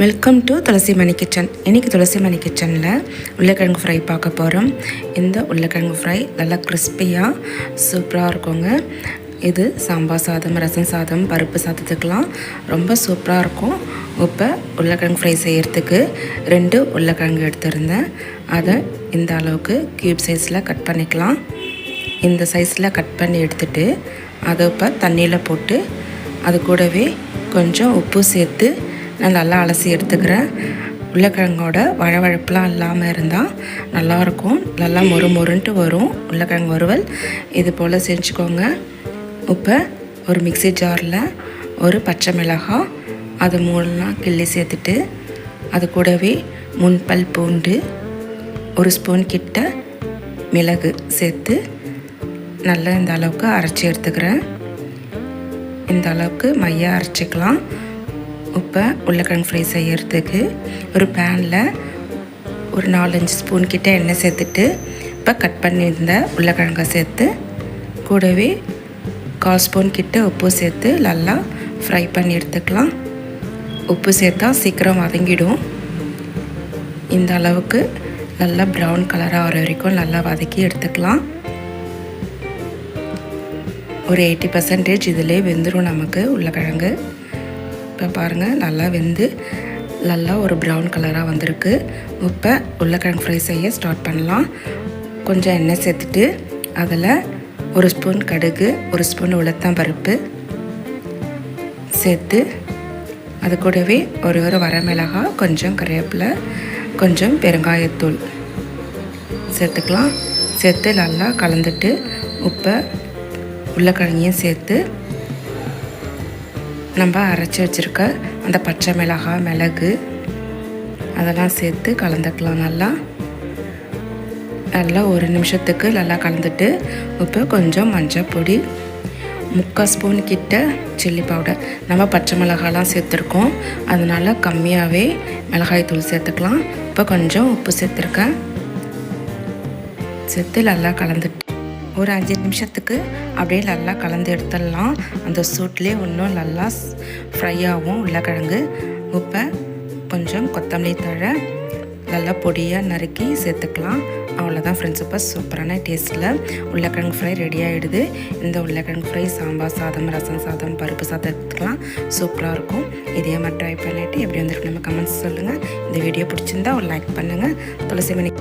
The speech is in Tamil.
Welcome to Tulasi Mani kitchen இன்றைக்கி துளசி மணி கிச்சனில் உருளைக்கிழங்கு ஃப்ரை பார்க்க போகிறோம் இந்த உருளைக்கிழங்கு ஃப்ரை நல்லா கிறிஸ்பியாக சூப்பராக இருக்குங்க. இது சாம்பார் சாதம் ரசம் சாதம் பருப்பு சாதத்துக்கெலாம் ரொம்ப சூப்பராக இருக்கும். இப்போ உருளைக்கிழங்கு ஃப்ரை செய்கிறதுக்கு ரெண்டு உருளைக்கிழங்கு எடுத்திருந்தேன். அதை இந்த அளவுக்கு க்யூப் சைஸில் கட் பண்ணிக்கலாம். இந்த சைஸில் கட் பண்ணி எடுத்துகிட்டு அதை இப்போ தண்ணியில் போட்டு அது கூடவே கொஞ்சம் உப்பு சேர்த்து நான் நல்லா அலசி எடுத்துக்கிறேன். உருளைக்கிழங்கோட வழவழப்புலாம் இல்லாமல் இருந்தால் நல்லாயிருக்கும் நல்லா மொறு மொறுன்ட்டு வரும். உருளைக்கிழங்கு வறுவல். இது போல் செஞ்சுக்கோங்க. இப்போ ஒரு மிக்ஸி ஜாரில் ஒரு பச்சை மிளகாய் அது மூணுலாம் கிள்ளி சேர்த்துட்டு அது கூடவே முன்பல் பூண்டு ஒரு ஸ்பூன் கிட்ட மிளகு சேர்த்து நல்லா இந்த அளவுக்கு அரைச்சி எடுத்துக்கிறேன். இந்த அளவுக்கு மையாக அரைச்சிக்கலாம். இப்போ உருளைக்கிழங்கு ஃப்ரை செய்யறதுக்கு ஒரு பேனில் ஒரு நாலஞ்சு ஸ்பூன் கிட்ட எண்ணெய் சேர்த்துட்டு இப்போ கட் பண்ணியிருந்த உருளைக்கிழங்கை சேர்த்து கூடவே கால் ஸ்பூன் கிட்ட உப்பு சேர்த்து நல்லா ஃப்ரை பண்ணி எடுத்துக்கலாம். உப்பு சேர்த்தா சீக்கிரம் வதங்கிடும். இந்த அளவுக்கு நல்லா ப்ரௌன் கலராக வர வரைக்கும் நல்லா வதக்கி எடுத்துக்கலாம். ஒரு எயிட்டி பர்சன்டேஜ் இதிலே வெந்துடும் நமக்கு உருளைக்கிழங்கு. இப்போ பாருங்கள் நல்லா வெந்து நல்லா ஒரு ப்ரௌன் கலராக வந்திருக்கு. இப்போ உருளைக்கிழங்கு ஃப்ரை செய்ய ஸ்டார்ட் பண்ணலாம். கொஞ்சம் எண்ணெய் சேர்த்துட்டு அதில் ஒரு ஸ்பூன் கடுகு ஒரு ஸ்பூன் உளுத்தம் பருப்பு சேர்த்து அது கூடவே ஒரு ஒரு வரமிளகாய் கொஞ்சம் கருவேப்பிலை கொஞ்சம் பெருங்காயத்தூள் சேர்த்துக்கலாம். சேர்த்து நல்லா கலந்துட்டு உப்பை உருளைக்கிழங்கையும் சேர்த்து நம்ம அரைச்சி வச்சுருக்க அந்த பச்சை மிளகாய் மிளகு அதெல்லாம் சேர்த்து கலந்துக்கலாம். நல்லா நல்லா ஒரு நிமிஷத்துக்கு நல்லா கலந்துட்டு இப்போ கொஞ்சம் மஞ்சள் பொடி முக்கால் ஸ்பூன் கிட்ட சில்லி பவுடர். நம்ம பச்சை மிளகாலாம் சேர்த்துருக்கோம். அதனால் கம்மியாகவே மிளகாய் தூள் சேர்த்துக்கலாம். இப்போ கொஞ்சம் உப்பு சேர்த்துருக்கேன். சேர்த்து நல்லா கலந்துட்டு ஒரு அஞ்சு நிமிஷத்துக்கு அப்படியே நல்லா கலந்து எடுத்துடலாம். அந்த சூட்லேயே இன்னும் நல்லா ஃப்ரை ஆகும் உருளைக்கிழங்கு உப்பை கொஞ்சம் கொத்தமல்லி தழை நல்லா பொடியாக நறுக்கி சேர்த்துக்கலாம். அவ்வளோதான் ஃப்ரெண்ட்ஸ் இப்போ சூப்பரான டேஸ்ட்டில் உருளைக்கிழங்கு ஃப்ரை ரெடி ஆகிடுது இந்த உருளைக்கிழங்கு ஃப்ரை சாம்பார் சாதம் ரசம் சாதம் பருப்பு சாதத்துக்கெலாம் சூப்பராக இருக்கும். இதே மாதிரி ட்ரை பண்ணிவிட்டு எப்படி வந்துருக்கு நம்ம கமெண்ட்ஸ் சொல்லுங்கள் இந்த வீடியோ பிடிச்சிருந்தா ஒரு லைக் பண்ணுங்கள் துளசி மணி